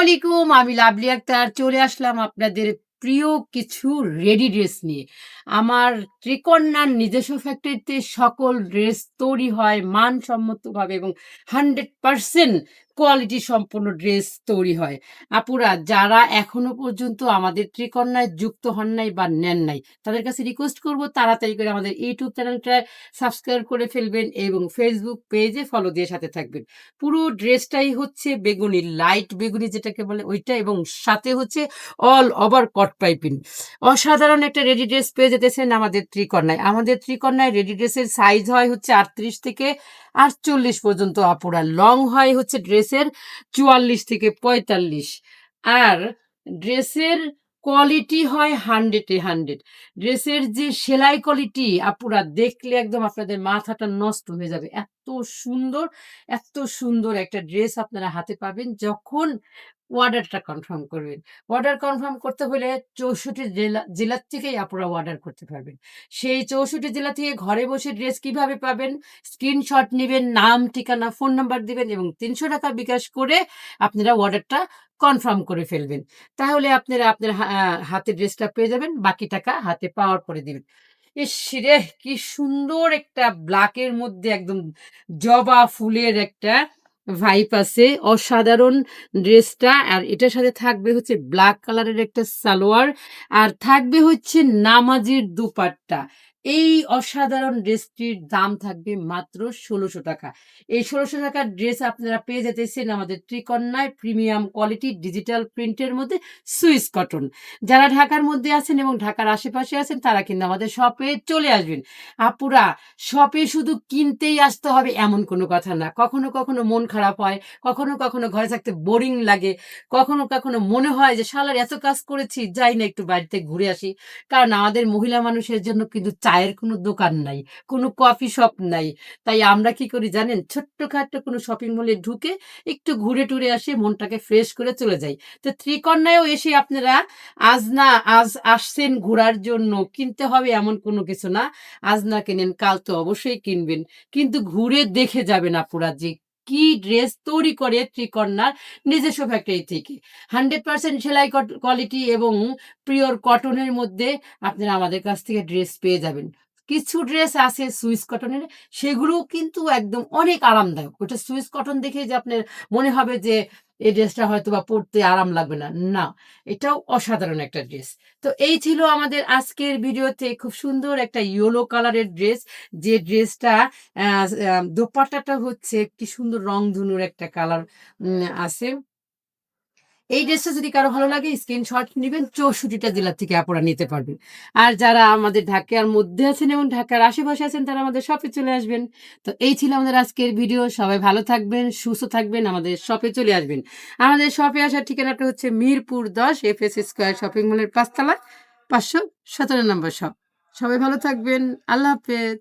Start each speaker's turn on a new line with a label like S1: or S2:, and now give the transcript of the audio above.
S1: আলাইকুম আমি লাভলি আক্তার। চলে আসলাম আপনাদের প্রিয় কিছু রেডি ড্রেস নিয়ে। আমার ত্রিকন্যার নিজস্ব ফ্যাক্টরিতে সকল ড্রেস তৈরি হয়, মানসম্মতভাবে এবং হান্ড্রেড পারসেন্ট কোয়ালিটি সম্পন্ন ড্রেস তৈরি হয়। আপুরা, যারা এখনও পর্যন্ত আমাদের ত্রিকন্যায় যুক্ত হন নাই বা নেন নাই, তাদের কাছে রিকোয়েস্ট করব তাড়াতাড়ি করে আমাদের ইউটিউব চ্যানেলটা সাবস্ক্রাইব করে ফেলবেন এবং ফেসবুক পেজে ফলো দিয়ে সাথে থাকবেন। পুরো ড্রেসটাই হচ্ছে বেগুনি লাইট বেগুনি যেটাকে বলে ওইটা এবং সাথে হচ্ছে অল ওভার কট পাইপিং অসাধারণ একটা রেডি ড্রেস পেয়ে যেতেছেন আমাদের ত্রিকন্যায় আমাদের ত্রিকন্যায় রেডি ড্রেসের সাইজ হয় হচ্ছে আটত্রিশ থেকে আটচল্লিশ পর্যন্ত। আপুরা লং হয় হচ্ছে ড্রেসের চুয়াল্লিশ থেকে পঁয়তাল্লিশ। আর ড্রেসের কোয়ালিটি হয় হান্ড্রেডে হান্ড্রেড। ড্রেসের যে সেলাই কোয়ালিটি আপুরা দেখলে একদম আপনাদের মাথাটা নষ্ট হয়ে যাবে। এত সুন্দর এত সুন্দর একটা ড্রেস আপনারা হাতে পাবেন যখন অর্ডারটা কনফার্ম করবেন। অর্ডার কনফার্ম করতে হলে চৌষট্টি জেলা জেলার থেকেই আপনারা অর্ডার করতে পারবেন। সেই চৌষট্টি জেলা থেকে ঘরে বসে ড্রেস কীভাবে পাবেন স্ক্রিনশট নেবেন, নাম, ঠিকানা ফোন নাম্বার দিবেন এবং তিনশো টাকা বিকাশ করে আপনারা অর্ডারটা কনফার্ম করে ফেলবেন। তাহলে আপনারা আপনার হাতে ড্রেসটা পেয়ে যাবেন, বাকি টাকা হাতে পাওয়ার পরে দিবেন। ইস কি সুন্দর একটা ব্ল্যাকের মধ্যে একদম জবা ফুলের একটা ভাইপ আছে, অসাধারণ ড্রেসটা, আর এটার সাথে থাকবে হচ্ছে ব্ল্যাক কালারের একটা সালোয়ার, আর থাকবে হচ্ছে নামাজির দুপাট্টা। এই অসাধারণ ড্রেসটির দাম থাকবে মাত্র ষোলোশো টাকা। এই ষোলোশো টাকার ড্রেস আপনারা পেয়ে যেতেছেন আমাদের ত্রিকন্যায় প্রিমিয়াম কোয়ালিটি ডিজিটাল প্রিন্টের মধ্যে সুইস কটন। যারা ঢাকার মধ্যে আছেন এবং ঢাকার আশেপাশে আছেন, তারা কিন্তু আমাদের শপে চলে আসবেন। আপুরা, শপে শুধু কিনতেই আসতে হবে এমন কোনো কথা না। কখনো কখনো মন খারাপ হয়, কখনো কখনো ঘরে থাকতে বোরিং লাগে, কখনো কখনো মনে হয় যে, শালার এত কাজ করেছি, যাই না একটু বাড়িতে ঘুরে আসি। কারণ আমাদের মহিলা মানুষের জন্য কিন্তু চায়ের কোনো দোকান নাই, কোনো কফি শপ নাই। তাই আমরা কি করি জানেন? ছোট্টখাট্ট কোনো শপিং মলে ঢুকে একটু ঘুরে টুরে আসে, মনটাকে ফ্রেশ করে চলে যাই। তো ত্রিকন্যায়ও এসে আপনারা, আজ না, আজ আসছেন ঘোরার জন্য, কিনতে হবে এমন কোনো কিছু না। আজ না কেনেন, কাল তো অবশ্যই কিনবেন। কিন্তু ঘুরে দেখে যাবেন আপুরা যে কি ড্রেস তৈরি করে ত্রিকন্যার নিজস্ব ফ্যাক্টরি থেকে। হান্ড্রেড পার্সেন্ট সেলাই কোয়ালিটি এবং পিওর কটনের মধ্যে আপনারা আমাদের কাছ থেকে ড্রেস পেয়ে যাবেন। কিছু ড্রেস আছে সুইস কটনের, সেগুলোও কিন্তু একদম অনেক আরামদায়ক। ওটা সুইস কটন দেখে যে আপনার মনে হবে যে এই ড্রেসটা হয়তো বা পরতে আরাম লাগবে না। না, এটাও অসাধারণ একটা ড্রেস। তো এই ছিল আমাদের আজকের ভিডিওতে খুব সুন্দর একটা ইয়েলো কালারের ড্রেস। যে ড্রেসটা দোপাট্টাটা হচ্ছে কি সুন্দর রং ধনুর একটা কালার আছে। এই ড্রেসটা যদি কারও ভালো লাগে স্ক্রিনশট নেবেন, চৌষট্টিটা জেলার থেকে আপনারা নিতে পারবেন। আর যারা আমাদের ঢাকার মধ্যে আছেন এবং ঢাকার আশেপাশে আছেন, তারা আমাদের শপে চলে আসবেন। তো এই ছিল আমাদের আজকের ভিডিও সবাই ভালো থাকবেন, সুস্থ থাকবেন, আমাদের শপে চলে আসবেন। আমাদের শপে আসার ঠিকানাটা হচ্ছে মিরপুর দশ এফ এস স্কোয়ার শপিং মলের পাঁচতলা, পাঁচশো সতেরো নম্বর শপ সবাই ভালো থাকবেন। আল্লাহ হাফেজ।